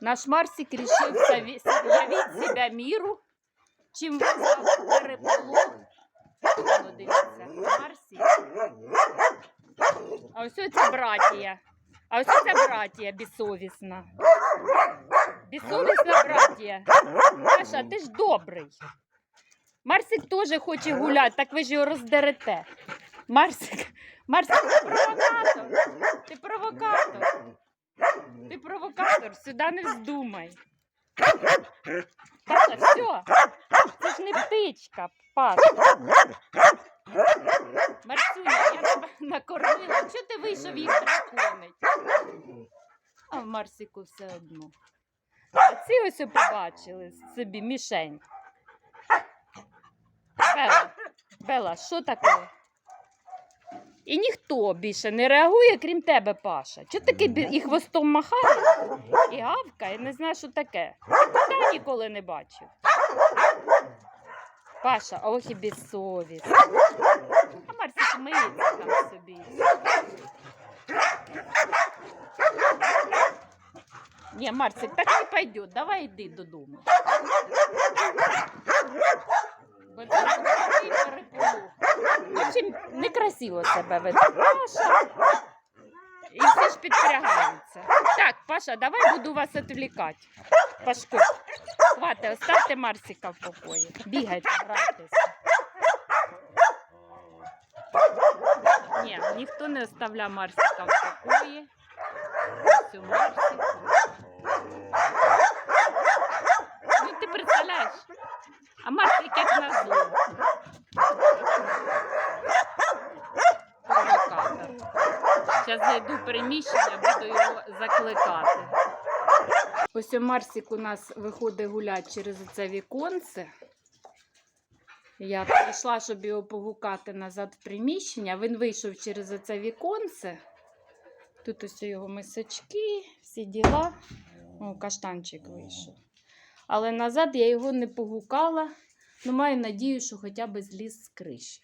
Наш Марсик решил сови- явить себя миру, чим визвав переполох. Дивіться, Марсик. А ось це братія. А ось це братія безсовісна. Безсовісна братія. Маша, ти ж добрий. Марсик теж хоче гуляти, так ви ж його роздерете. Марсик, Марсик, ти провокатор. Ти провокатор. Ти провокатор, сюди не вздумай. Паша, все. Це ж не птичка, Паша. Марсюня, я тебе накормила. Чого ти вийшов їх драконить? А в Марсику все одно. Ці ось побачили собі мішень. Бела, Бела, що таке? І ніхто більше не реагує, крім тебе, Паша. Чого таки бі- і хвостом махає, і гавкає, не знаю, що таке. Та ніколи не бачив. Паша, ох і безсовість. А Марсик миється там собі. Ні, Марсик, так не пойдет. Давай йди додому. Бо це такий переполох. В общем, некрасиво себе веде Паша. І все ж підпрягаються. Так, Паша, давай буду вас відвлікати. Пашку, хватить, оставте Марсика в покої. Бігайте, грайтеся. Ні, ніхто не оставляє Марсика в покої. Ось у Марсик. Ну ти представляєш? А Марсик як назло. Провокатор. Зараз зайду приміщення, буду його закликати. Ось у Марсик у нас виходить гуляти через це віконце. Я прийшла, щоб його погукати назад в приміщення. Він вийшов через це віконце. Тут ось його мисочки, всі діла. О, каштанчик вийшов. Але назад я його не погукала. Ну, маю надію, що хоча б зліз з криші.